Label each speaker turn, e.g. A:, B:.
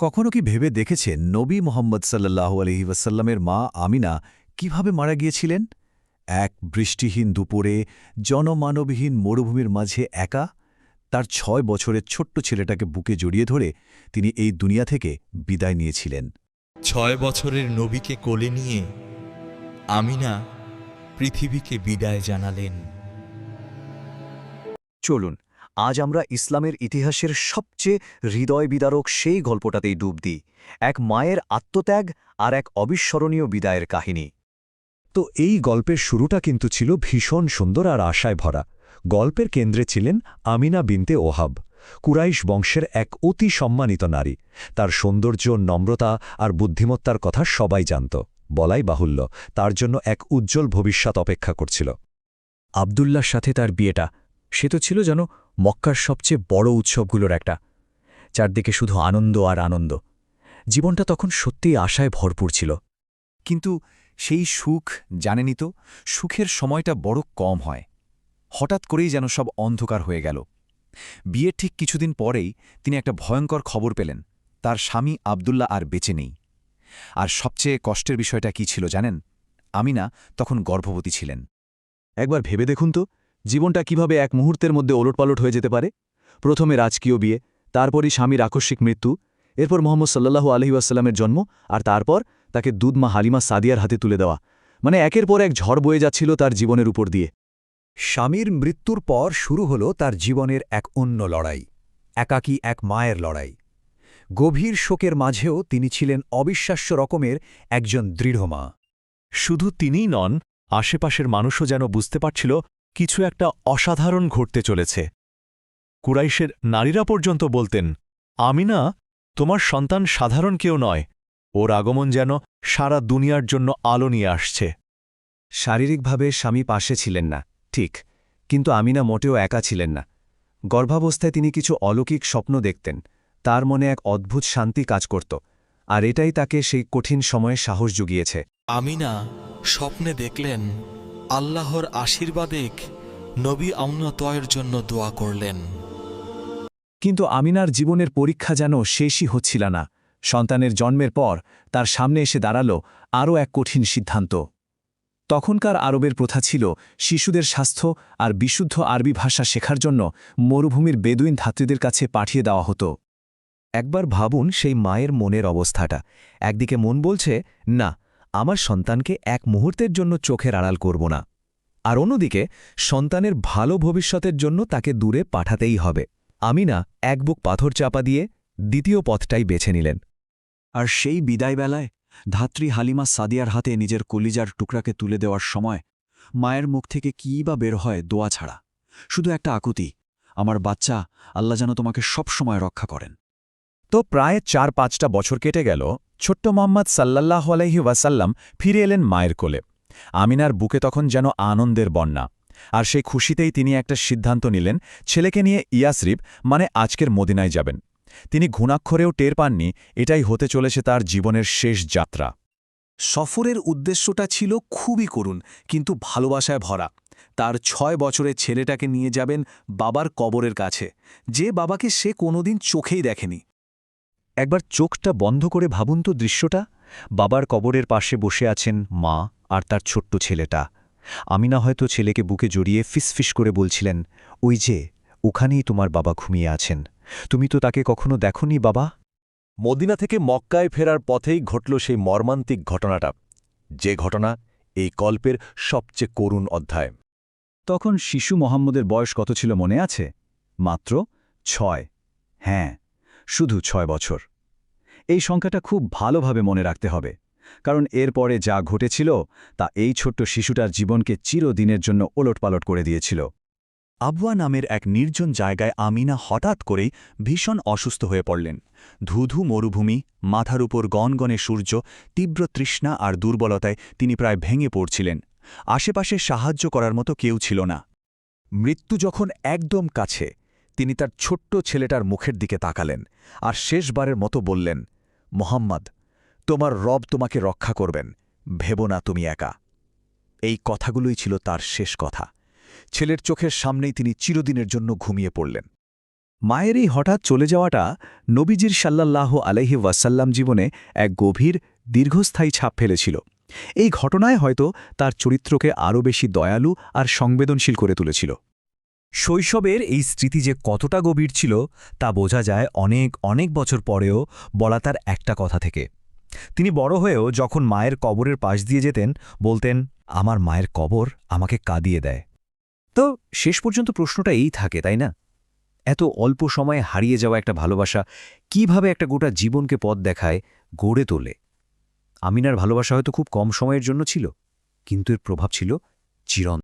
A: কখনো কি ভেবে দেখেছেন নবী মোহাম্মদ সাল্লাহ আলহি ওয়াসাল্লামের মা আমিনা কীভাবে মারা গিয়েছিলেন? এক বৃষ্টিহীন দুপুরে জনমানবহীন মরুভূমির মাঝে একা তার ছয় বছরের ছোট্ট ছেলেটাকে বুকে জড়িয়ে ধরে তিনি এই দুনিয়া থেকে বিদায় নিয়েছিলেন।
B: ছয় বছরের নবীকে কোলে নিয়ে আমিনা পৃথিবীকে বিদায় জানালেন।
C: চলুন আজ আমরা ইসলামের ইতিহাসের সবচেয়ে হৃদয় বিদারক সেই গল্পটাতেই ডুব দিই, এক মায়ের আত্মত্যাগ আর এক অবিস্মরণীয় বিদায়ের কাহিনী।
D: তো এই গল্পের শুরুটা কিন্তু ছিল ভীষণ সুন্দর আর আশায় ভরা। গল্পের কেন্দ্রে ছিলেন আমিনা বিনতে ওহাব, কুরাইশ বংশের এক অতি সম্মানিত নারী। তার সৌন্দর্য, নম্রতা আর বুদ্ধিমত্তার কথা সবাই জানত, বলাই বাহুল্য, তার জন্য এক উজ্জ্বল ভবিষ্যৎ অপেক্ষা করছিল।
C: আবদুল্লার সাথে তার বিয়েটা সে তো ছিল যেন মক্কার সবচেয়ে বড় উৎসবগুলোর একটা। চারদিকে শুধু আনন্দ আর আনন্দ। জীবনটা তখন সত্যিই আশায় ভরপুর ছিল।
A: কিন্তু সেই সুখ, জানেনই তো, সুখের সময়টা বড় কম হয়। হঠাৎ করেই যেন সব অন্ধকার হয়ে গেল। বিয়ের ঠিক কিছুদিন পরেই তিনি একটা ভয়ঙ্কর খবর পেলেন। তার স্বামী আবদুল্লাহ আর বেঁচে নেই। আর সবচেয়ে কষ্টের বিষয়টা কি ছিল জানেন? আমিনা তখন গর্ভবতী ছিলেন।
D: একবার ভেবে দেখুন তো। জীবনটা কীভাবে এক মুহূর্তের মধ্যে ওলটপালট হয়ে যেতে পারে? প্রথমে রাজকীয় বিয়ে, তারপরই স্বামীর আকস্মিক মৃত্যু, এরপর মোহাম্মদ সাল্লাহু আলহিউসাল্লামের জন্ম, আর তারপর তাকে দুধমা হালিমা সাদিয়ার হাতে তুলে দেওয়া। মানে একের পর এক ঝড় বয়ে যাচ্ছিল তার জীবনের উপর দিয়ে।
A: স্বামীর মৃত্যুর পর শুরু হল তার জীবনের এক অন্য লড়াই, একাকী এক মায়ের লড়াই। গভীর শোকের মাঝেও তিনি ছিলেন অবিশ্বাস্য রকমের একজন দৃঢ় মা।
E: শুধু তিনিই নন, আশেপাশের মানুষও যেন বুঝতে পারছিল কিছু একটা অসাধারণ ঘটতে চলেছে। কুরাইশের নারীরা পর্যন্ত বলতেন আমিনা তোমার সন্তান সাধারণ কেউ নয়। ওর আগমন যেন সারা দুনিয়ার জন্য আলো নিয়ে আসছে।
D: শারীরিকভাবে স্বামী পাশে ছিলেন না ঠিক কিন্তু আমিনা মোটেও একা ছিলেন না। গর্ভাবস্থায় তিনি কিছু অলৌকিক স্বপ্ন দেখতেন তার মনে এক অদ্ভুত শান্তি কাজ করত আর এটাই তাকে সেই কঠিন সময়ে সাহস জুগিয়েছে।
B: আমিনা স্বপ্নে দেখলেন আল্লাহর আশীর্বাদেক নবী আউনতয়ের জন্য দোয়া করলেন।
D: কিন্তু আমিনার জীবনের পরীক্ষা যেন শেষই হচ্ছিল না। সন্তানের জন্মের পর তার সামনে এসে দাঁড়াল আরও এক কঠিন সিদ্ধান্ত। তখনকার আরবের প্রথা ছিল শিশুদের স্বাস্থ্য আর বিশুদ্ধ আরবি ভাষা শেখার জন্য মরুভূমির বেদুইন ধাত্রীদের কাছে পাঠিয়ে দেওয়া হতো। একবার ভাবুন সেই মায়ের মনের অবস্থাটা। একদিকে মন বলছে, না আমার সন্তানকে এক মুহূর্তের জন্য চোখের আড়াল করব না। আর অন্যদিকে, সন্তানের ভালো ভবিষ্যতের জন্য তাকে দূরে পাঠাতেই হবে। আমিনা এক বুক পাথর চাপা দিয়ে দ্বিতীয় পথটাই বেছে নিলেন। আর সেই বিদায়বেলায় ধাত্রী হালিমা সাদিয়ার হাতে নিজের কলিজার টুকরাকে তুলে দেওয়ার সময় মায়ের মুখ থেকে কী বা বের হয় দোয়া ছাড়া। শুধু একটা আকুতি, আমার বাচ্চা, আল্লাহ যেন তোমাকে সব সময় রক্ষা করেন।
A: তো প্রায় চার পাঁচটা বছর কেটে গেল, ছোট্ট মোহাম্মদ সাল্লাহ আলহি ওয়াসাল্লাম ফিরে এলেন মায়ের কোলে। আমিনার বুকে তখন যেন আনন্দের বন্যা। আর সেই খুশিতেই তিনি একটা সিদ্ধান্ত নিলেন, ছেলেকে নিয়ে ইয়াসরিফ মানে আজকের মদিনায় যাবেন। তিনি ঘুণাক্ষরেও টের পাননি, এটাই হতে চলেছে তার জীবনের শেষ যাত্রা।
F: সফরের উদ্দেশ্যটা ছিল খুবই করুণ, কিন্তু ভালোবাসায় ভরা। তার ছয় বছরের ছেলেটাকে নিয়ে যাবেন বাবার কবরের কাছে, যে বাবাকে সে কোনোদিন চোখেই দেখেনি।
D: একবার চোখটা বন্ধ করে ভাবুন তো দৃশ্যটা। বাবার কবরের পাশে বসে আছেন মা আর তার ছোট্ট ছেলেটা। আমিনা হয়তো ছেলেকে বুকে জড়িয়ে ফিসফিস করে বলছিলেন ওই যে ওখানেই তোমার বাবা ঘুমিয়ে আছেন। তুমি তো তাকে কখনো দেখনি বাবা?
E: মদিনা থেকে মক্কায় ফেরার পথেই ঘটল সেই মর্মান্তিক ঘটনাটা। যে ঘটনা এই কল্পের সবচেয়ে করুণ অধ্যায়।
D: তখন শিশু মোহাম্মদের বয়স কত ছিল মনে আছে? মাত্র ছয়। হ্যাঁ। শুধু ছয় বছর। এই সংখ্যাটা খুব ভালোভাবে মনে রাখতে হবে, কারণ এরপরে যা ঘটেছিল তা এই ছোট্ট শিশুটার জীবনকে চিরদিনের জন্য ওলটপালট করে দিয়েছিল।
A: আবুয়া নামের এক নির্জন জায়গায় আমিনা হঠাৎ করেই ভীষণ অসুস্থ হয়ে পড়লেন। ধুধু মরুভূমি, মাথার উপর গনগনে সূর্য, তীব্র তৃষ্ণা আর দুর্বলতায় তিনি প্রায় ভেঙে পড়ছিলেন। আশেপাশে সাহায্য করার মতো কেউ ছিল না। মৃত্যু যখন একদম কাছে তিনি তার ছোট্ট ছেলেটার মুখের দিকে তাকালেন আর শেষবারের মতো বললেন, মোহাম্মদ, তোমার রব তোমাকে রক্ষা করবেন, ভেব না তুমি একা। এই কথাগুলোই ছিল তার শেষ কথা। ছেলের চোখের সামনেই তিনি চিরদিনের জন্য ঘুমিয়ে পড়লেন।
G: মায়ের এই হঠাৎ চলে যাওয়াটা নবীজির সাল্লাল্লাহু আলাইহি ওয়াসাল্লাম জীবনে এক গভীর, দীর্ঘস্থায়ী ছাপ ফেলেছিল। এই ঘটনায় হয়তো তার চরিত্রকে আরও বেশি দয়ালু আর সংবেদনশীল করে তুলেছিল।
D: শৈশবের এই স্মৃতি যে কতটা গভীর ছিল তা বোঝা যায় অনেক অনেক বছর পরেও বলা তার একটা কথা থেকে। তিনি বড় হয়েও যখন মায়ের কবরের পাশ দিয়ে যেতেন, বলতেন, আমার মায়ের কবর আমাকে কাঁদিয়ে দেয়। তো শেষ পর্যন্ত প্রশ্নটা এই থাকে, তাই না? এত অল্প সময়ে হারিয়ে যাওয়া একটা ভালোবাসা কীভাবে একটা গোটা জীবনকে পথ দেখায়, গড়ে তোলে? আমিনার ভালোবাসা হয়তো খুব কম সময়ের জন্য ছিল, কিন্তু এর প্রভাব ছিল চিরন